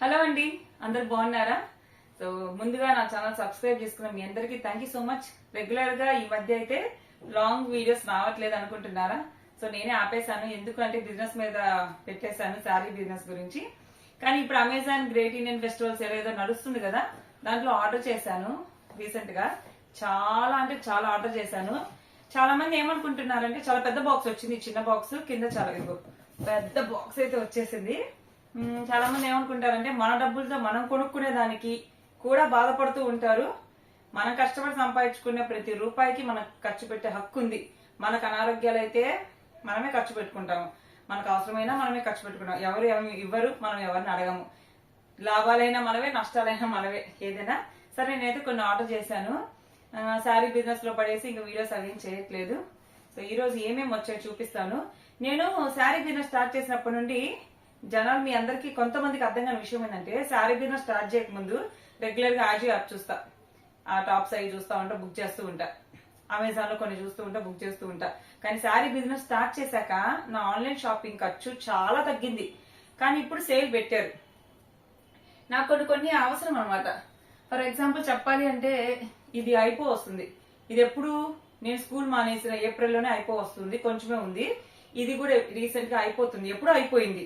Hello అండి అందరు బాగున్నారా? సో ముందుగా నా ఛానల్ సబ్స్క్రైబ్ చేసుకున్న మీ అందరికీ థ్యాంక్ యూ సో మచ్ రెగ్యులర్గా ఈ మధ్య అయితే లాంగ్ వీడియోస్ రావట్లేదు అనుకుంటున్నారా? సో నేనే ఆపేశాను. ఎందుకంటే బిజినెస్ మీద పెట్టేశాను శారీ బిజినెస్ గురించి. కానీ ఇప్పుడు అమెజాన్ గ్రేట్ ఇండియన్ ఫెస్టివల్స్ ఏదో నడుస్తుంది కదా దాంట్లో ఆర్డర్ చేశాను రీసెంట్గా. చాలా అంటే చాలా ఆర్డర్ చేశాను. చాలా మంది ఏమనుకుంటున్నారంటే చాలా పెద్ద బాక్స్ వచ్చింది చిన్న బాక్స్ కింద చాలా పెద్ద బాక్స్ అయితే వచ్చేసింది. చాలా మంది ఏమనుకుంటారంటే మన డబ్బులతో మనం కొనుక్కునే దానికి కూడా బాధపడుతూ ఉంటారు. మనం కష్టపడి సంపాదించుకునే ప్రతి రూపాయికి మనకు ఖర్చు పెట్టే హక్కు ఉంది. మనకు అనారోగ్యాలు అయితే మనమే ఖర్చు పెట్టుకుంటాము. మనకు అవసరమైనా మనమే ఖర్చు పెట్టుకుంటాం ఎవరు ఏమి ఇవ్వరు మనం ఎవరిని అడగము. లాభాలైనా మనవే నష్టాలైనా మనవే. ఏదైనా సరే నేనైతే కొన్ని ఆర్డర్ చేశాను. శారీ బిజినెస్లో పడేసి ఇంకా వీడియోస్ అవి చేయట్లేదు. సో ఈ రోజు ఏమేమి వచ్చాయో చూపిస్తాను. నేను శారీ బిజినెస్ స్టార్ట్ చేసినప్పటి నుండి జనాలు మీ అందరికి కొంతమందికి అర్థం కాని విషయం ఏంటంటే శారీ బిజినెస్ స్టార్ట్ చేయక ముందు రెగ్యులర్గా ఆజీ యాప్ చూస్తా. ఆ టాప్స్ అవి చూస్తా ఉంటా బుక్ చేస్తూ ఉంటా. అమెజాన్లో కొన్ని చూస్తూ ఉంటా బుక్ చేస్తూ ఉంటా. కానీ శారీ బిజినెస్ స్టార్ట్ చేశాక నా ఆన్లైన్ షాపింగ్ ఖర్చు చాలా తగ్గింది. కానీ ఇప్పుడు సేల్ పెట్టారు. నాకు కొన్ని కొన్ని అవసరం అనమాట ఫర్ ఎగ్జాంపుల్ చెప్పాలి అంటే ఇది అయిపో వస్తుంది. ఇది ఎప్పుడు నేను స్కూల్ మానేసిన ఏప్రిల్లోనే అయిపో వస్తుంది కొంచెమే ఉంది. ఇది కూడా రీసెంట్గా అయిపోతుంది. ఎప్పుడు అయిపోయింది.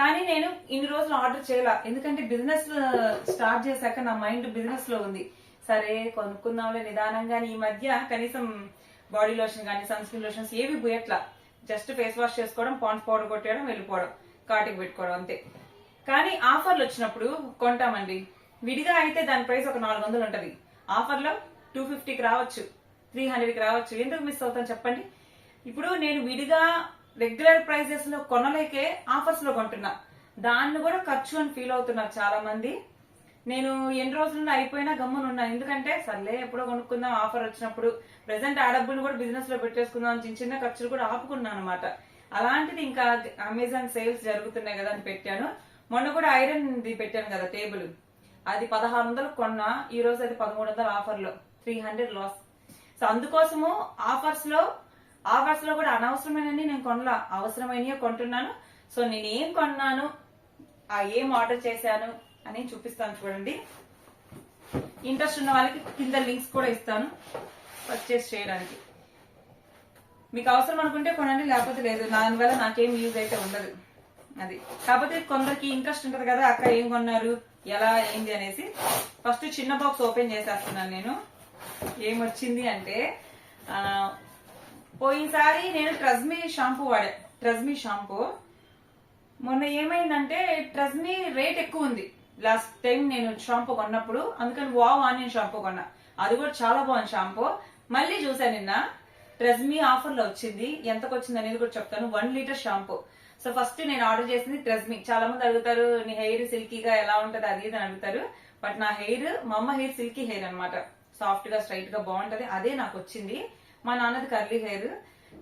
కానీ నేను ఇన్ని రోజులు ఆర్డర్ చేయాల. ఎందుకంటే బిజినెస్ స్టార్ట్ చేశాక నా మైండ్ బిజినెస్లో ఉంది. సరే కొనుక్కుందాంలే నిదానంగా. ఈ మధ్య కనీసం బాడీ లోషన్ కానీ సన్ స్క్రీన్ లోషన్స్ ఏవి పోయట్లా జస్ట్ ఫేస్ వాష్ చేసుకోవడం పాండ్స్ పౌడర్ కొట్టేయడం వెళ్ళిపోవడం కాటికి పెట్టుకోవడం అంతే. కానీ ఆఫర్లు వచ్చినప్పుడు కొంటామండి. విడిగా అయితే దాని ప్రైస్ ఒక నాలుగు వందలు ఉంటది. ఆఫర్లో టూ ఫిఫ్టీకి రావచ్చు త్రీ హండ్రెడ్కి రావచ్చు. ఎందుకు మిస్ అవుతాను చెప్పండి? ఇప్పుడు నేను విడిగా రెగ్యులర్ ప్రైజెస్లో కొనలేకే ఆఫర్స్లో కొంటున్నా. దాన్ని కూడా ఖర్చు అని ఫీల్ అవుతున్నారు చాలా మంది నేను ఎన్ని రోజులు అయిపోయినా గమ్మునున్నా ఎందుకంటే సర్లే ఎప్పుడో కొనుక్కుందాం ఆఫర్ వచ్చినప్పుడు ప్రెసెంట్ ఆ డబ్బులు కూడా బిజినెస్లో పెట్టేసుకుందాం చిన్న చిన్న ఖర్చులు కూడా ఆపుకున్నాను అనమాట అలాంటిది ఇంకా అమెజాన్ సేల్స్ జరుగుతున్నాయి కదా అని పెట్టాను. మొన్న కూడా ఐరన్ ది పెట్టాను కదా టేబుల్. అది పదహారు వందలు కొన్నా. ఈ రోజు అది పదమూడు వందలు ఆఫర్లో త్రీ హండ్రెడ్ లాస్ సో అందుకోసము ఆఫర్స్లో ఆఫర్స్లో కూడా అనవసరమైనవి నేను కొనలా. అవసరమైనవి కొంటున్నాను. సో నేను ఏం కొన్నాను ఆ ఏం ఆర్డర్ చేశాను అని చూపిస్తాను చూడండి. ఇంట్రెస్ట్ ఉన్న వాళ్ళకి కింద లింక్స్ కూడా ఇస్తాను పర్చేస్ చేయడానికి. మీకు అవసరం అనుకుంటే కొనండి లేకపోతే లేదు. దానివల్ల నాకేం యూజ్ అయితే ఉండదు. అది. కాకపోతే కొందరికి ఇంట్రెస్ట్ ఉంటది కదా అక్క ఏం కొన్నారు ఎలా ఏంది అనేసి. ఫస్ట్ చిన్న బాక్స్ ఓపెన్ చేసేస్తున్నాను నేను. ఏం వచ్చింది అంటే పోయినసారి నేను ట్రజ్మీ షాంపూ వాడా ట్రజ్మీ షాంపూ. మొన్న ఏమైందంటే ట్రజ్మీ రేట్ ఎక్కువ ఉంది. లాస్ట్ టైం నేను షాంపూ కొన్నప్పుడు అందుకని వావ్ ఆనియన్ షాంపూ కొన్నా. అది కూడా చాలా బాగుంది షాంపూ. మళ్ళీ చూసాను నిన్న ట్రెజ్మీ ఆఫర్లో వచ్చింది. ఎంతకు వచ్చింది అనేది కూడా చెప్తాను. One litre shampoo. So first నేను ఆర్డర్ చేసింది ట్రెజ్మీ. చాలా మంది అడుగుతారు నీ హెయిర్ సిల్కీగా ఎలా ఉంటుంది? అది అని అడుగుతారు. బట్ నా హెయిర్ మా అమ్మ హెయిర్ సిల్కీ హెయిర్ అనమాట సాఫ్ట్గా స్ట్రైట్గా బాగుంటది. అదే నాకు వచ్చింది. మా నాన్నది కర్లీ హెయిర్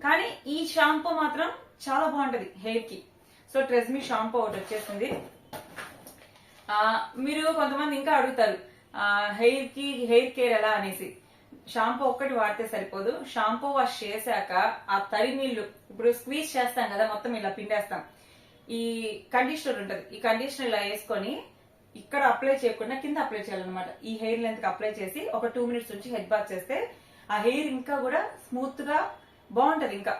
కానీ ఈ షాంపూ మాత్రం చాలా బాగుంటది హెయిర్కి. సో ట్రెజ్మీ షాంపూ ఒకటి వచ్చేసింది. ఆ, మీరు కొంతమంది ఇంకా అడుగుతారు హెయిర్కి హెయిర్ కేర్ ఎలా అనేసి. షాంపూ ఒక్కటి వాడితే సరిపోదు. షాంపూ వాష్ చేశాక ఆ తడి నీళ్ళు ఇప్పుడు స్క్వీజ్ చేస్తాం కదా మొత్తం ఇలా పిండేస్తాం. ఈ కండిషనర్ ఉంటది. ఈ కండిషనర్ ఇలా వేసుకొని ఇక్కడ అప్లై చేయకుండా కింద అప్లై చేయాలన్నమాట. ఈ హెయిర్ లెంత్ అప్లై చేసి ఒక టూ మినిట్స్ నుంచి హెడ్ బాత్ చేస్తే ఆ హెయిర్ ఇంకా కూడా స్మూత్గా బాగుంటది ఇంకా.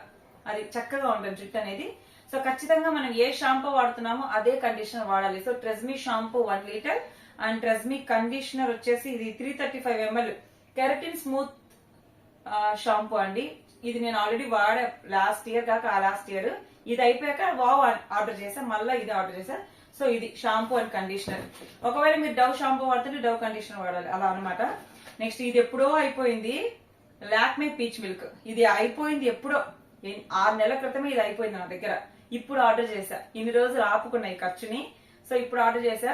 అది చక్కగా ఉంటుంది జుట్టు అనేది. సో ఖచ్చితంగా మనం ఏ షాంపూ వాడుతున్నామో అదే కండిషనర్ వాడాలి. So Tresemme shampoo one litre and Tresemme conditioner వచ్చేసి ఇది three thirty five ML keratin smooth shampoo అండి. ఇది నేను ఆల్రెడీ వాడా లాస్ట్ ఇయర్ కాక ఆ లాస్ట్ ఇయర్ ఇది అయిపోయాక వావ్ ఆర్డర్ చేశాను మళ్ళీ ఇది ఆర్డర్ చేశాను సో ఇది షాంపూ అండ్ కండిషనర్ ఒకవేళ మీరు డవ్ షాంపూ వాడుతుంటే డవ్ కండిషనర్ వాడాలి. అలా అనమాట నెక్స్ట్ ఇది ఎప్పుడో అయిపోయింది. లాక్మే పీచ్ మిల్క్ ఇది అయిపోయింది ఎప్పుడో. ఆరు నెలల క్రితమే ఇది అయిపోయింది నా దగ్గర. ఇప్పుడు ఆర్డర్ చేశా. ఇన్ని రోజులు ఆపుకున్నాయి ఖర్చుని. సో ఇప్పుడు ఆర్డర్ చేశా.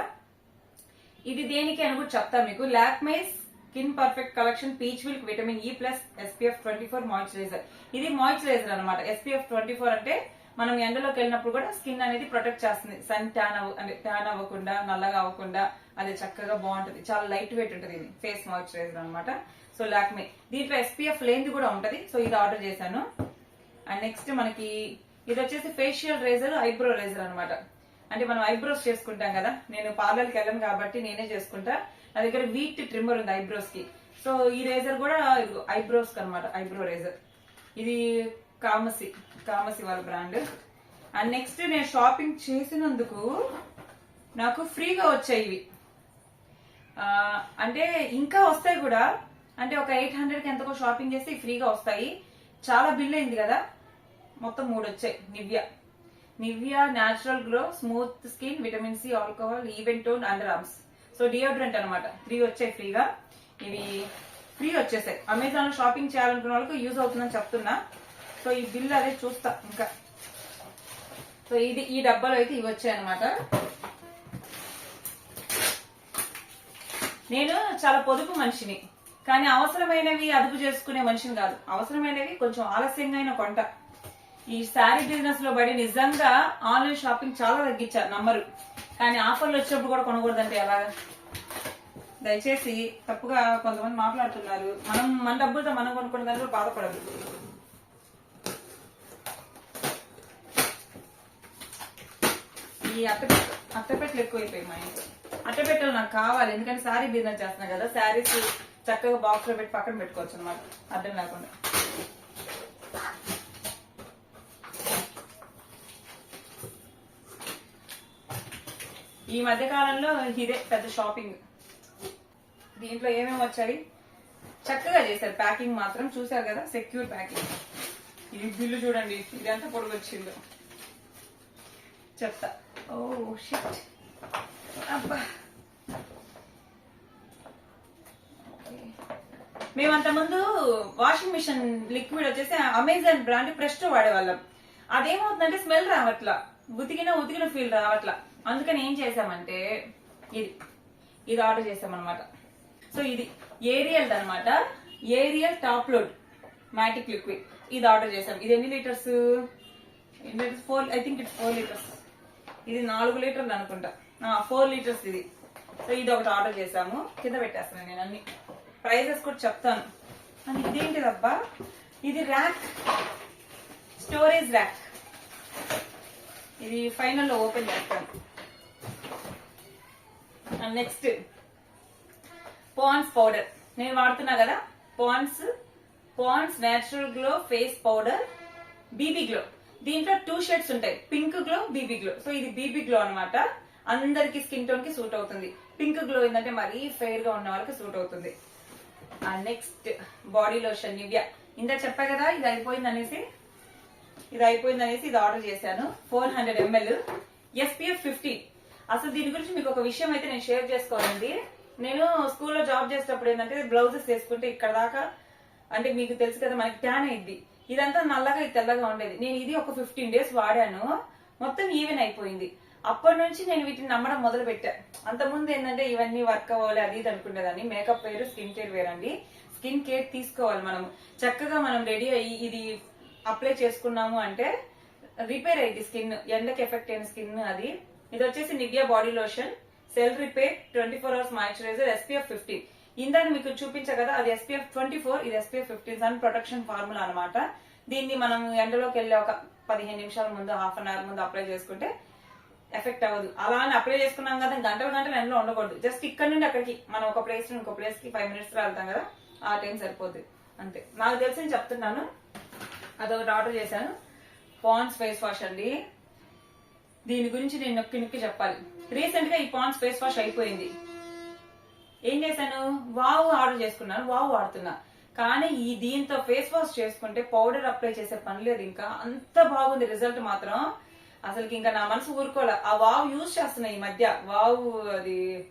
ఇది దేనికి అని కూడా చెప్తాను మీకు. Lakme skin perfect collection peach milk vitamin E plus SPF twenty four moisturiser ఇది మాయిశ్చరైజర్ అనమాట ఎస్పీఎఫ్ ట్వంటీ ఫోర్ అంటే మనం ఎండలోకి వెళ్ళినప్పుడు కూడా స్కిన్ అనేది ప్రొటెక్ట్ చేస్తుంది. సన్ ట్యాన్ అవ్వ అంటే ట్యాన్ అవ్వకుండా నల్లగా అవ్వకుండా అది చక్కగా బాగుంటుంది. చాలా లైట్ వెయిట్ ఉంటుంది ఇది. ఫేస్ మాయిశ్చరైజర్ అనమాట సో లాక్మే. దీంట్లో ఎస్పీఎఫ్ లేనిది కూడా ఉంటుంది. సో ఇది ఆర్డర్ చేశాను. అండ్ నెక్స్ట్ మనకి ఇది వచ్చేసి ఫేషియల్ రేజర్ ఐబ్రో రేజర్ అనమాట అంటే మనం ఐబ్రోస్ చేసుకుంటాం కదా. నేను పార్లర్కి వెళ్ళను కాబట్టి నేనే చేసుకుంటా. నా దగ్గర వీట్ ట్రిమ్మర్ ఉంది ఐబ్రోస్కి సో ఈ రేజర్ కూడా ఐబ్రోస్ అనమాట ఐబ్రో రేజర్. ఇది కామసి కామసి వాళ్ళ బ్రాండ్. అండ్ నెక్స్ట్ నేను షాపింగ్ చేసినందుకు నాకు ఫ్రీగా వచ్చాయి ఇవి. అంటే ఇంకా వస్తాయి కూడా. అంటే ఒక ఎయిట్ హండ్రెడ్కి ఎంతకో షాపింగ్ చేస్తే ఫ్రీగా వస్తాయి. చాలా బిల్ అయింది కదా. మొత్తం మూడు వచ్చాయి. Nivea. Nivea natural glow smooth skin vitamin C alcohol even tone underarms so deodorant అనమాట త్రీ వచ్చాయి ఫ్రీగా. ఇవి ఫ్రీ వచ్చేసాయి. అమెజాన్ షాపింగ్ చేయాలనుకున్న వాళ్ళకి యూజ్ అవుతుందని చెప్తున్నా. సో ఈ బిల్ అదే చూస్తా ఇంకా. సో ఇది ఈ డబ్బాలో అయితే ఇవి వచ్చాయనమాట నేను చాలా పొదుపు మనిషిని కానీ అవసరమైనవి అదుపు చేసుకునే మనిషిని కాదు. అవసరమైనవి కొంచెం ఆలస్యంగా అయిన కొంట. ఈ శారీ బిజినెస్లో పడి నిజంగా ఆన్లైన్ షాపింగ్ చాలా తగ్గించారు నమ్మరు. కానీ ఆఫర్లు వచ్చినప్పుడు కూడా కొనకూడదంటే ఎలాగా? దయచేసి తప్పుగా కొంతమంది మాట్లాడుతున్నారు. మనం మన డబ్బులతో మనం కొనుక్కున్న దాంట్లో బాధపడదు ఈ అట్టపెట్ట అట్టపెట్టలు ఎక్కువైపోయాయి మా ఇంట్లో. అట్టపెట్టలు నాకు కావాలి ఎందుకంటే శారీ బిజినెస్ చేస్తున్నా కదా శారీస్ చక్కగా బాక్స్లో పెట్టి పక్కన పెట్టుకోవచ్చు అనమాట అర్థం లేకుండా ఈ మధ్య కాలంలో ఇదే పెద్ద షాపింగ్ దీంట్లో ఏమేమి వచ్చాయి? చక్కగా చేశారు. ప్యాకింగ్ మాత్రం చూసారు కదా సెక్యూర్ ప్యాకింగ్. ఇది బిల్లు చూడండి ఇది ఎంత పొడుగు వచ్చిందో చెప్తా. ఓ షిట్ అబ్బా మేమంత ముందు వాషింగ్ మిషన్ లిక్విడ్ వచ్చేసి అమెజాన్ బ్రాండ్ ప్రెస్టో వాడేవాళ్ళం. అదేమవుతుందంటే స్మెల్ రావట్లా. ఉతికిన ఉతికిన ఫీల్ రావట్లా. అందుకని ఏం చేసామంటే ఇది. ఇది ఆర్డర్ చేసామన్నమాట. సో ఇది ఏరియల్ అన్నమాట Ariel top load matic liquid ఇది ఆర్డర్ చేసాం. ఇది ఎన్ని లీటర్స్? ఎన్ని litres? Four I think it's four litres. ఇది నాలుగు లీటర్లు అనుకుంటా. ఫోర్ లీటర్స్ ఇది. సో ఇది ఒకటి ఆర్డర్ చేసాము కింద పెట్టేస్తాను నేను అన్ని. ప్రైజెస్ కూడా చెప్తాను. అని ఇదేంటిదబ్బా? ఇది ర్యాక్ స్టోరేజ్ ర్యాక్ ఇది ఫైనల్లో ఓపెన్ చేస్తాను. నెక్స్ట్ పాన్స్ పౌడర్ నేను వాడుతున్నా కదా? Pond's Pond's natural glow face powder BB glow దీంట్లో టూ షేడ్స్ ఉంటాయి. Pink glow BB glow so ఇది బీబీ గ్లో అనమాట అందరికి స్కిన్ టోన్కి సూట్ అవుతుంది. పింక్ గ్లో ఏంటంటే మరీ ఫెయిర్గా ఉన్న వాళ్ళకి సూట్ అవుతుంది. నెక్స్ట్ బాడీ లోషన్ నివ్యా ఇందా చెప్పా కదా ఇది అయిపోయింది అనేసి? ఇది అయిపోయింది అనేసి ఇది ఆర్డర్ చేశాను. Four hundred ML SPF fifty అసలు దీని గురించి మీకు ఒక విషయం అయితే నేను షేర్ చేసుకోవాలండి. నేను స్కూల్లో జాబ్ చేసేటప్పుడు ఏంటంటే బ్లౌజెస్ వేసుకుంటే ఇక్కడ దాకా అంటే మీకు తెలుసు కదా మనకి ట్యాన్ అయింది ఇదంతా నల్లగా ఇది తెల్లగా ఉండేది. నేను ఇది ఒక ఫిఫ్టీన్ డేస్ వాడాను. మొత్తం ఈవెన్ అయిపోయింది. అప్పటి నుంచి నేను వీటిని నమ్మడం మొదలు పెట్టా అంతకుముందు ఏంటంటే ఇవన్నీ వర్క్ అవ్వాలి అది ఇది అనుకునేదాన్ని. మేకప్ వేరు స్కిన్ కేర్ వేరు అండి స్కిన్ కేర్ తీసుకోవాలి మనం చక్కగా మనం రెడీ అయ్యి ఇది అప్లై చేసుకున్నాము అంటే రిపేర్ అయ్యింది స్కిన్ ఎండకి ఎఫెక్ట్ అయిన స్కిన్ అది. ఇది వచ్చేసి Nivea body lotion cell repair twenty four hours moisturiser SPF fifteen ఇందాక మీకు చూపించా కదా అది ఎస్పీఎఫ్ ట్వంటీ ఫోర్ ఇది SPF fifteen sun protection formula అన్నమాట. దీన్ని మనం ఎండలోకి వెళ్ళే ఒక పదిహేను నిమిషాల ముందు హాఫ్ అన్ అవర్ ముందు అప్లై చేసుకుంటే ఎఫెక్ట్ అవ్వదు. అలా అని అప్లై చేసుకున్నాం కదా గంటలు గంటలు ఎండలో ఉండకూడదు. జస్ట్ ఇక్కడ నుండి అక్కడికి మనం ఒక ప్లేస్ నుండి ఇంకో ప్లేస్కి ఫైవ్ మినిట్స్ వెళ్తాం కదా ఆ టైం సరిపోద్ది. అంతే. నాకు తెలిసి నేను చెప్తున్నాను. అదొకటి ఆర్డర్ చేశాను. పాన్స్ ఫేస్ వాష్ అండి. దీని గురించి నేను నొక్కి నొక్కి చెప్పాలి. రీసెంట్గా ఈ పాన్స్ ఫేస్ వాష్ అయిపోయింది. ఏం చేశాను? వావ్ ఆర్డర్ చేసుకున్నాను వావ్ వాడుతున్నా. కానీ ఈ దీంతో ఫేస్ వాష్ చేసుకుంటే పౌడర్ అప్లై చేసే పని లేదు ఇంకా. అంత బాగుంది రిజల్ట్ మాత్రం. అసలుకి ఇంకా నా మనసు ఊరుకోలే. ఆ వావ్ యూజ్ చేస్తున్నా ఈ మధ్య. వావ్ అది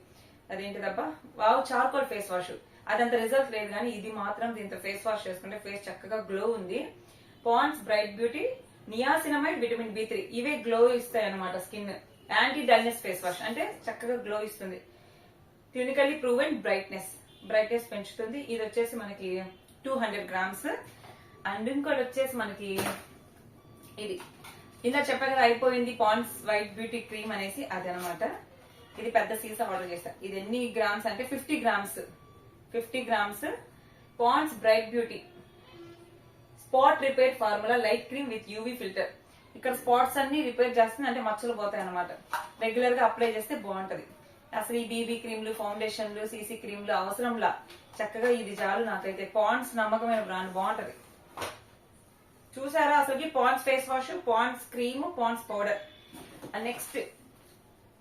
అదేంటిదబ్బా? Wow charcoal face wash. అదంత రిజల్ట్ లేదు కానీ ఇది మాత్రం దీంతో ఫేస్ వాష్ చేసుకుంటే ఫేస్ చక్కగా గ్లో ఉంది. Pond's bright beauty niacinamide vitamin B three. ఇవే గ్లో ఇస్తాయి అనమాట skin. Anti dullness face wash. అంటే చక్కగా గ్లో ఇస్తుంది. క్లినికల్లీ ప్రూవెన్ బ్రైట్నెస్ బ్రైట్నెస్ పెంచుతుంది. ఇది వచ్చేసి మనకి టూ హండ్రెడ్ గ్రామ్స్ అండ్ ఇంకోటి వచ్చేసి మనకి ఇది. ఇందా చెప్పా కదా అయిపోయింది పాండ్స్ వైట్ బ్యూటీ క్రీమ్ అనేసి అది అనమాట ఇది పెద్ద సీసా ఆర్డర్ చేస్తా. ఇది ఎన్ని గ్రామ్స్ అంటే fifty grams fifty grams Pond's bright beauty. Spot repair formula light cream with UV filter. ఇక్కడ స్పాట్స్ అన్ని రిపేర్ చేస్తుంది. అంటే మచ్చలు పోతాయి అనమాట రెగ్యులర్గా అప్లై చేస్తే బాగుంటది. అసలు ఈ బీబీ క్రీమ్లు ఫౌండేషన్లు సీసీ క్రీమ్లు అవసరంలా. చక్కగా ఇది చాలు నాకైతే. పాండ్స్ నమ్మకమైన బ్రాండ్ బాగుంటది. చూసారా అసలుకి? Pond's face wash Pond's cream Pond's powder. Next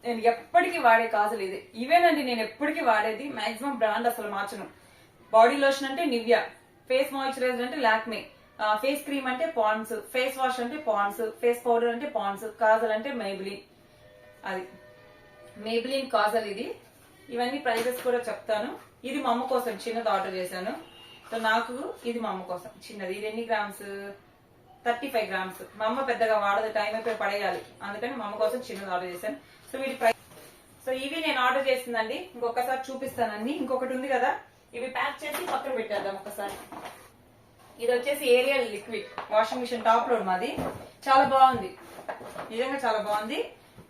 నేను ఎప్పటికీ వాడే కాజల్ ఇది. ఇవేనండి నేను ఎప్పటికీ వాడేది. మాక్సిమం బ్రాండ్ అసలు మార్చను. బాడీ లోషన్ అంటే నివ్యా. ఫేస్ మాయిశ్చరైజర్ అంటే లాక్మే. ఫేస్ క్రీమ్ అంటే పాండ్స్. ఫేస్ వాష్ అంటే పాండ్స్. ఫేస్ పౌడర్ అంటే పాండ్స్. కాజల్ అంటే మైబిలి అది. మేబిలిన్ కాజల్ ఇది. ఇవన్నీ ప్రైజెస్ కూడా చెప్తాను. ఇది మా అమ్మ కోసం చిన్నది ఆర్డర్ చేశాను. సో నాకు ఇది మా అమ్మ కోసం చిన్నది. ఇది ఎన్ని గ్రామ్స్ థర్టీ ఫైవ్ గ్రామ్స్ మా అమ్మ పెద్దగా వాడదు టైం అయిపోయి పడేయాలి. అందుకని మా అమ్మ కోసం చిన్నది ఆర్డర్ చేశాను. సో వీటి ప్రైస్ సో ఇవి నేను ఆర్డర్ చేసిందండి. ఇంకొకసారి చూపిస్తానండి ఇంకొకటి ఉంది కదా. ఇవి ప్యాక్ చేసి పక్కన పెట్టేద్దాం ఒకసారి. ఇది వచ్చేసి Ariel liquid washing machine top load మాది. చాలా బాగుంది. నిజంగా చాలా బాగుంది.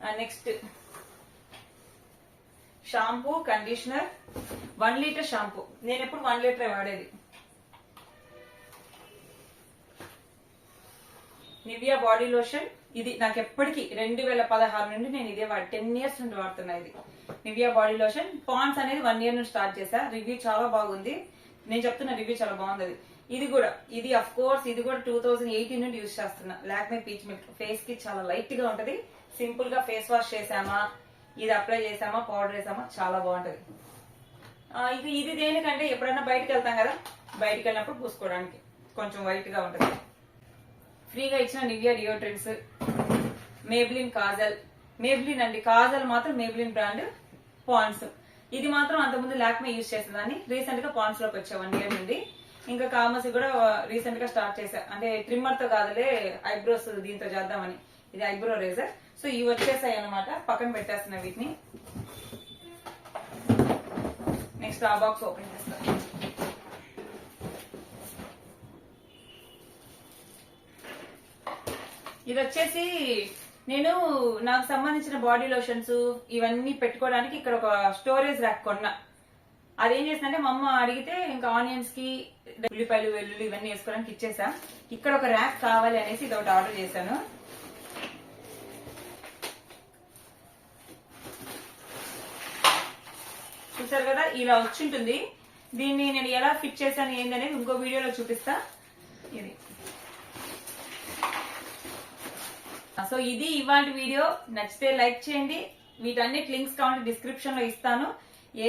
Uh, next shampoo conditioner one litre shampoo. నేను ఎప్పుడు వన్ లీటర్ వాడేది. Nivea body lotion. ఇది నాకు ఎప్పటికీ రెండు వేల పదహారు నుండి నేను ఇదే వాడి టెన్ ఇయర్స్ నుండి వాడుతున్నా ఇది. Nivea body lotion. పాండ్స్ అనేది వన్ ఇయర్ నుండి స్టార్ట్ చేశా. రివ్యూ చాలా బాగుంది. నేను చెప్తున్న రివ్యూ చాలా బాగుంది అది. ఇది కూడా ఇది అఫ్ కోర్స్ ఇది కూడా టూ థౌసండ్ ఎయిటీన్ నుండి యూజ్ చేస్తున్నా. లాక్మే పీచ్ మిల్క్ ఫేస్కి చాలా లైట్గా ఉంటది. సింపుల్గా ఫేస్ వాష్ చేసామా ఇది అప్లై చేసామా పౌడర్ వేసామా చాలా బాగుంటది. ఇది ఇది దేనికంటే ఎప్పుడైనా బయటకు వెళ్తాం కదా బయటకు వెళ్ళినప్పుడు పూసుకోవడానికి కొంచెం వైట్గా ఉంటది. ఫ్రీగా ఇచ్చిన Nivea deodorants Maybelline kajal Maybelline అండి కాజల్ మాత్రం మేబ్లిన్ బ్రాండ్ పాండ్స్. ఇది మాత్రం అంతకుముందు లాక్మే యూజ్ చేసేదాన్ని రీసెంట్గా పాండ్స్లోకి వచ్చా వన్ ఇయర్ నుండి. ఇంకా కామర్స్ కూడా రీసెంట్గా స్టార్ట్ చేశా అంటే ట్రిమ్మర్తో కాదులే ఐబ్రోస్ దీంతో చేద్దామని. ఇది ఐబ్రో రేజర్. సో ఇవి వచ్చేసాయి అనమాట పక్కన పెట్టేస్తున్నా వీటిని. నెక్స్ట్ ఆ బాక్స్ ఓపెన్ చేస్తా. ఇది వచ్చేసి నేను నాకు సంబంధించిన బాడీ లోషన్స్ ఇవన్నీ పెట్టుకోవడానికి ఇక్కడ ఒక స్టోరేజ్ ర్యాక్ కొన్నా. అదేం చేసిందంటే మా అమ్మ అడిగితే ఇంకా ఆనియన్స్కి ఉల్లిపాయలు వెల్లుల్లి ఇవన్నీ వేసుకోవడానికి ఇచ్చేసా. ఇక్కడ ఒక ర్యాక్ కావాలి అనేసి ఇది ఒకటి ఆర్డర్ చేశాను. చూసారు కదా ఇలా వచ్చింటుంది దీన్ని నేను ఎలా ఫిట్ చేశాను ఏంది ఇంకో వీడియోలో చూపిస్తా. ఇది. సో ఇది ఇవాంటి వీడియో. నచ్చితే లైక్ చేయండి. వీటన్నిటి లింక్స్ కావాలంటే డిస్క్రిప్షన్లో ఇస్తాను.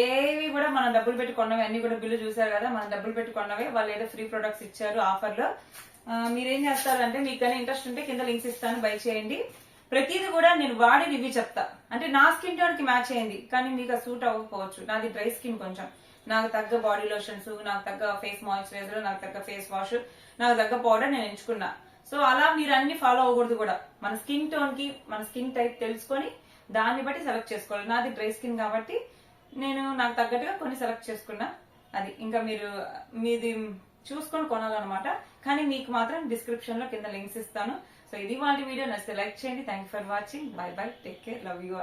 ఏవి కూడా మనం డబ్బులు పెట్టుకున్నవి అన్ని కూడా బిల్లు చూసారు కదా మనం డబ్బులు పెట్టుకున్నవి వాళ్ళు ఏదో ఫ్రీ ప్రొడక్ట్స్ ఇచ్చారు ఆఫర్లో. మీరేం చేస్తారంటే మీకు కానీ ఇంట్రెస్ట్ ఉంటే కింద లింక్స్ ఇస్తాను బై చేయండి. ప్రతిదీ కూడా నేను వాడి రివ్యూ చెప్తా. అంటే నా స్కిన్ టోన్కి మ్యాచ్ అయింది కానీ మీకు సూట్ అవ్వకపోవచ్చు. నాది డ్రై స్కిన్ కొంచెం. నాకు తగ్గ బాడీ లోషన్స్ నాకు తగ్గ ఫేస్ మాయిశ్చరైజర్ నాకు తగ్గ ఫేస్ వాష్ నాకు తగ్గ పౌడర్ నేను ఎంచుకున్నా. సో అలా మీరు అన్ని ఫాలో అవ్వకూడదు కూడా. మన స్కిన్ టోన్కి మన స్కిన్ టైప్ తెలుసుకొని దాన్ని బట్టి సెలెక్ట్ చేసుకోవాలి. నాది డ్రై స్కిన్ కాబట్టి నేను నాకు తగ్గట్టుగా కొన్ని సెలెక్ట్ చేసుకున్నా. అది ఇంకా మీరు మీది చూసుకొని కొనాలన్నమాట. కానీ మీకు మాత్రం డిస్క్రిప్షన్లో కింద లింక్స్ ఇస్తాను. సో ఇది వాళ్ళ వీడియో. నచ్చితే లైక్ చేయండి. Thank for watching bye bye take care love you